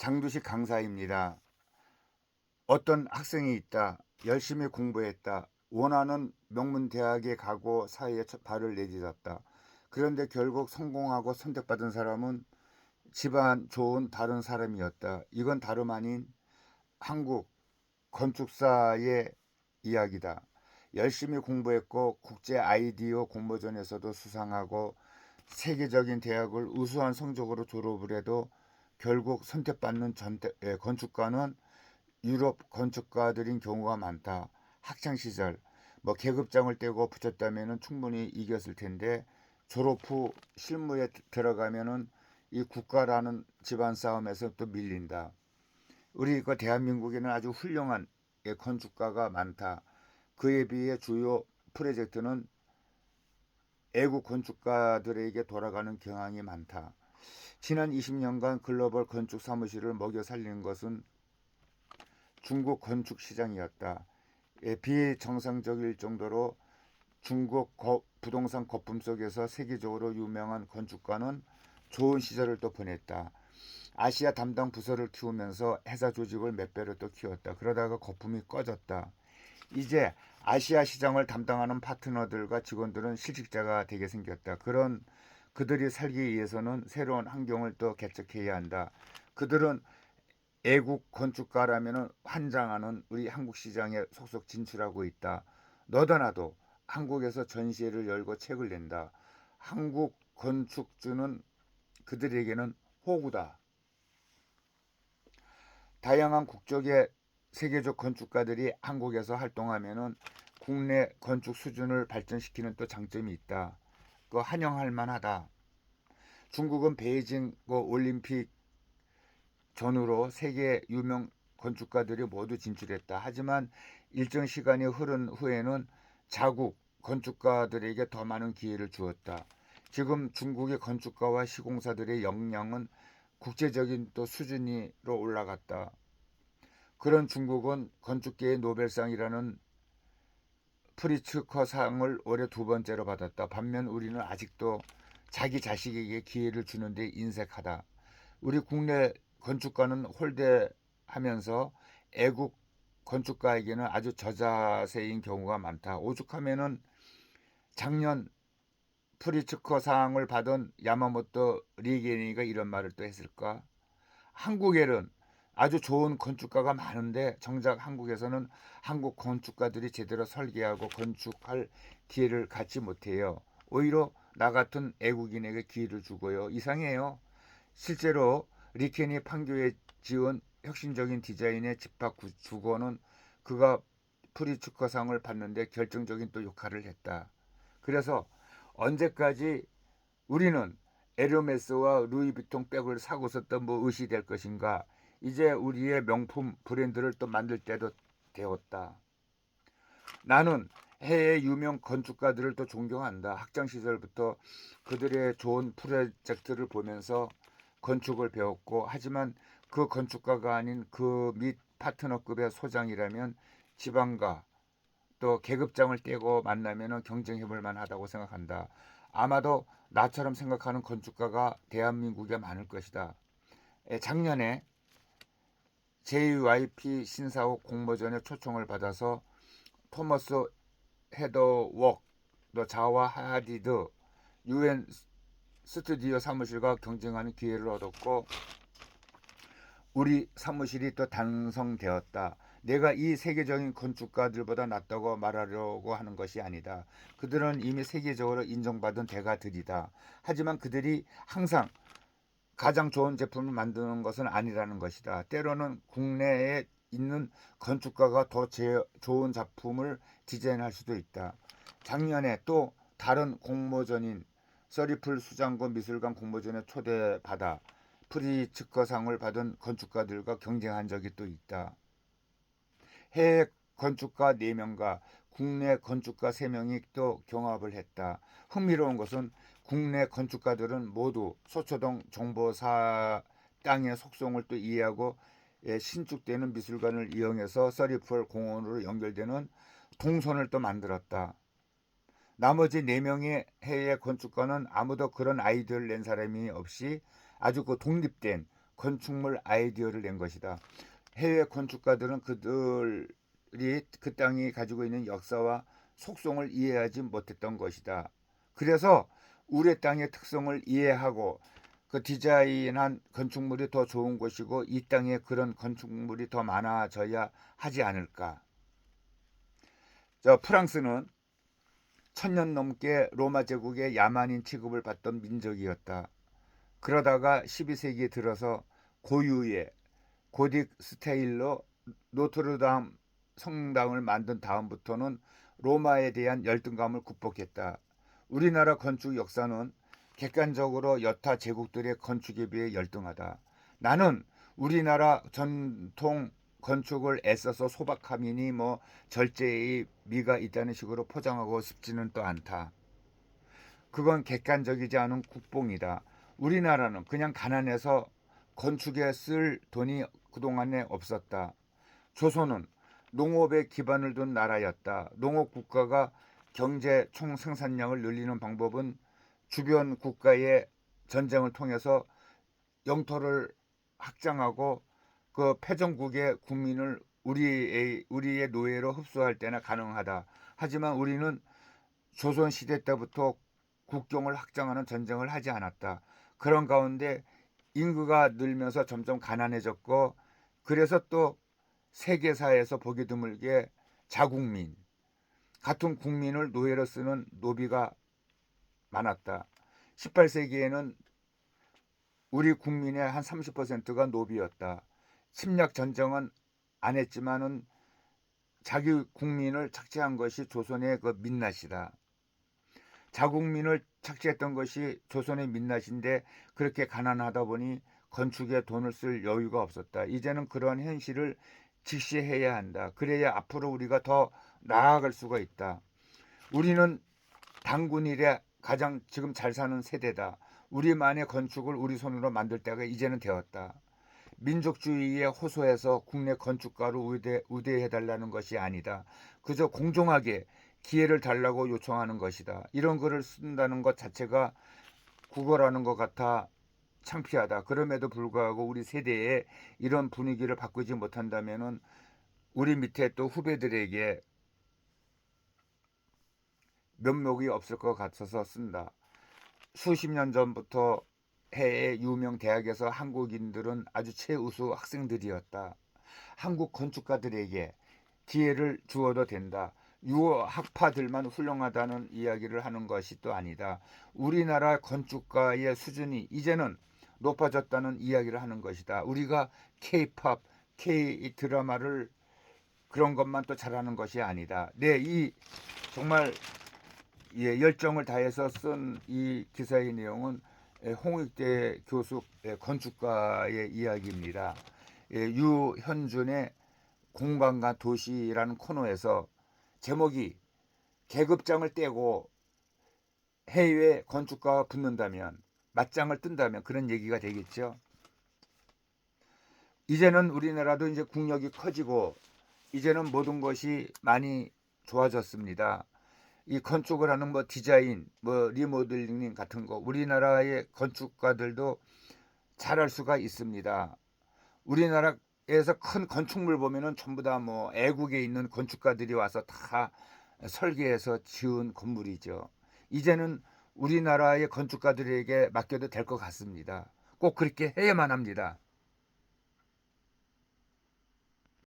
장두식 강사입니다. 어떤 학생이 있다. 열심히 공부했다. 원하는 명문 대학에 가고 사회에 첫 발을 내딛었다. 그런데 결국 성공하고 선택받은 사람은 집안 좋은 다른 사람이었다. 이건 다름 아닌 한국 건축사의 이야기다. 열심히 공부했고 국제 아이디어 공모전에서도 수상하고 세계적인 대학을 우수한 성적으로 졸업을 해도 결국 선택받는 전대, 예, 건축가는 유럽 건축가들인 경우가 많다. 학창 시절 뭐 계급장을 떼고 붙였다면은 충분히 이겼을 텐데 졸업 후 실무에 들어가면은 이 국가라는 집안 싸움에서 또 밀린다. 우리 그 대한민국에는 아주 훌륭한 예, 건축가가 많다. 그에 비해 주요 프로젝트는 애국 건축가들에게 돌아가는 경향이 많다. 지난 20년간 글로벌 건축 사무실을 먹여 살린 것은 중국 건축 시장이었다. 예, 비정상적일 정도로 중국 거, 부동산 거품 속에서 세계적으로 유명한 건축가는 좋은 시절을 또 보냈다. 아시아 담당 부서를 키우면서 회사 조직을 몇 배로 또 키웠다. 그러다가 거품이 꺼졌다. 이제 아시아 시장을 담당하는 파트너들과 직원들은 실직자가 되게 생겼다. 그런 그들이 살기 위해서는 새로운 환경을 또 개척해야 한다. 그들은 애국 건축가라면 환장하는 우리 한국 시장에 속속 진출하고 있다. 너도 나도 한국에서 전시회를 열고 책을 낸다. 한국 건축주는 그들에게는 호구다. 다양한 국적의 세계적 건축가들이 한국에서 활동하면은 국내 건축 수준을 발전시키는 또 장점이 있다. 그 환영할 만하다. 중국은 베이징 그 올림픽 전후로 세계 유명 건축가들이 모두 진출했다. 하지만 일정 시간이 흐른 후에는 자국 건축가들에게 더 많은 기회를 주었다. 지금 중국의 건축가와 시공사들의 역량은 국제적인 또 수준으로 올라갔다. 그런 중국은 건축계의 노벨상이라는 프리츠커상을 올해 두 번째로 받았다. 반면 우리는 아직도 자기 자식에게 기회를 주는데 인색하다. 우리 국내 건축가는 홀대하면서 애국 건축가에게는 아주 저자세인 경우가 많다. 오죽하면은 작년 프리츠커상을 받은 야마모토 리게니가 이런 말을 또 했을까? 한국에는 아주 좋은 건축가가 많은데 정작 한국에서는 한국 건축가들이 제대로 설계하고 건축할 기회를 갖지 못해요. 오히려 나 같은 애국인에게 기회를 주고요. 이상해요. 실제로 리켄이 판교에 지은 혁신적인 디자인의 집합 주거는 그가 프리츠커상을 받는데 결정적인 또 역할을 했다. 그래서 언제까지 우리는 에르메스와 루이비통 백을 사고서 또뭐 의시될 것인가? 이제 우리의 명품 브랜드를 또 만들 때도 되었다. 나는 해외 유명 건축가들을 또 존경한다. 학창 시절부터 그들의 좋은 프로젝트를 보면서 건축을 배웠고 하지만 그 건축가가 아닌 그밑 파트너급의 소장이라면 지방가 또 계급장을 떼고 만나면 경쟁해 볼 만하다고 생각한다. 아마도 나처럼 생각하는 건축가가 대한민국에 많을 것이다. 작년에 JYP 신사옥 공모전에 초청을 받아서 토머스 헤더웍, 또 자와 하디드, UN 스튜디오 사무실과 경쟁하는 기회를 얻었고 우리 사무실이 또 단성되었다. 내가 이 세계적인 건축가들보다 낫다고 말하려고 하는 것이 아니다. 그들은 이미 세계적으로 인정받은 대가들이다. 하지만 그들이 항상 가장 좋은 제품을 만드는 것은 아니라는 것이다. 때로는 국내에 있는 건축가가 더 좋은 작품을 디자인할 수도 있다. 작년에 또 다른 공모전인 서리풀 수장고 미술관 공모전에 초대받아 프리츠커상을 받은 건축가들과 경쟁한 적이 또 있다. 해외 건축가 4명과 국내 건축가 3명이 또 경합을 했다. 흥미로운 것은 국내 건축가들은 모두 소초동 정보사 땅의 속성을 또 이해하고 예, 신축되는 미술관을 이용해서 서리풀 공원으로 연결되는 동선을 또 만들었다. 나머지 4명의 해외 건축가는 아무도 그런 아이디어를 낸 사람이 없이 아주 그 독립된 건축물 아이디어를 낸 것이다. 해외 건축가들은 그들이 그 땅이 가지고 있는 역사와 속성을 이해하지 못했던 것이다. 그래서 우리 땅의 특성을 이해하고 그 디자인한 건축물이 더 좋은 것이고 이 땅에 그런 건축물이 더 많아져야 하지 않을까. 저 프랑스는 천년 넘게 로마 제국의 야만인 취급을 받던 민족이었다. 그러다가 12세기에 들어서 고유의 고딕 스타일로 노트르담 성당을 만든 다음부터는 로마에 대한 열등감을 극복했다. 우리나라 건축 역사는 객관적으로 여타 제국들의 건축에 비해 열등하다. 나는 우리나라 전통 건축을 애써서 소박함이니 뭐 절제의 미가 있다는 식으로 포장하고 싶지는 또 않다. 그건 객관적이지 않은 국뽕이다. 우리나라는 그냥 가난해서 건축에 쓸 돈이 그동안에 없었다. 조선은 농업에 기반을 둔 나라였다. 농업 국가가 경제 총 생산량을 늘리는 방법은 주변 국가의 전쟁을 통해서 영토를 확장하고 그 패전국의 국민을 우리의 우리의 노예로 흡수할 때나 가능하다. 하지만 우리는 조선 시대 때부터 국경을 확장하는 전쟁을 하지 않았다. 그런 가운데 인구가 늘면서 점점 가난해졌고 그래서 또 세계사에서 보기 드물게 자국민 같은 국민을 노예로 쓰는 노비가 많았다. 18세기에는 우리 국민의 한 30%가 노비였다. 침략 전쟁은 안 했지만은 자기 국민을 착취한 것이 조선의 그 민낯이다. 자국민을 착취했던 것이 조선의 민낯인데 그렇게 가난하다 보니 건축에 돈을 쓸 여유가 없었다. 이제는 그런 현실을 직시해야 한다. 그래야 앞으로 우리가 더 나아갈 수가 있다. 우리는 당군 일에 가장 지금 잘 사는 세대다. 우리만의 건축을 우리 손으로 만들 때가 이제는 되었다. 민족주의에 호소해서 국내 건축가로 우대, 우대해달라는 것이 아니다. 그저 공정하게 기회를 달라고 요청하는 것이다. 이런 글을 쓴다는 것 자체가 국어라는 것 같아 창피하다. 그럼에도 불구하고 우리 세대에 이런 분위기를 바꾸지 못한다면은 우리 밑에 또 후배들에게 면목이 없을 것 같아서 쓴다. 수십 년 전부터 해외 유명 대학에서 한국인들은 아주 최우수 학생들이었다. 한국 건축가들에게 기회를 주어도 된다. 유학파들만 훌륭하다는 이야기를 하는 것이 또 아니다. 우리나라 건축가의 수준이 이제는 높아졌다는 이야기를 하는 것이다. 우리가 K-팝, K 드라마를 그런 것만 또 잘하는 것이 아니다. 네, 이 정말 예, 열정을 다해서 쓴 이 기사의 내용은 예, 홍익대 교수 예, 건축가의 이야기입니다. 예, 유현준의 공간과 도시라는 코너에서 제목이 계급장을 떼고 해외 건축가가 붙는다면 맞짱을 뜬다면 그런 얘기가 되겠죠. 이제는 우리나라도 이제 국력이 커지고 이제는 모든 것이 많이 좋아졌습니다. 이 건축을 하는 뭐 디자인, 뭐 리모델링 같은 거 우리나라의 건축가들도 잘할 수가 있습니다. 우리나라에서 큰 건축물 보면은 전부 다 뭐 애국에 있는 건축가들이 와서 다 설계해서 지은 건물이죠. 이제는 우리나라의 건축가들에게 맡겨도 될 것 같습니다. 꼭 그렇게 해야만 합니다.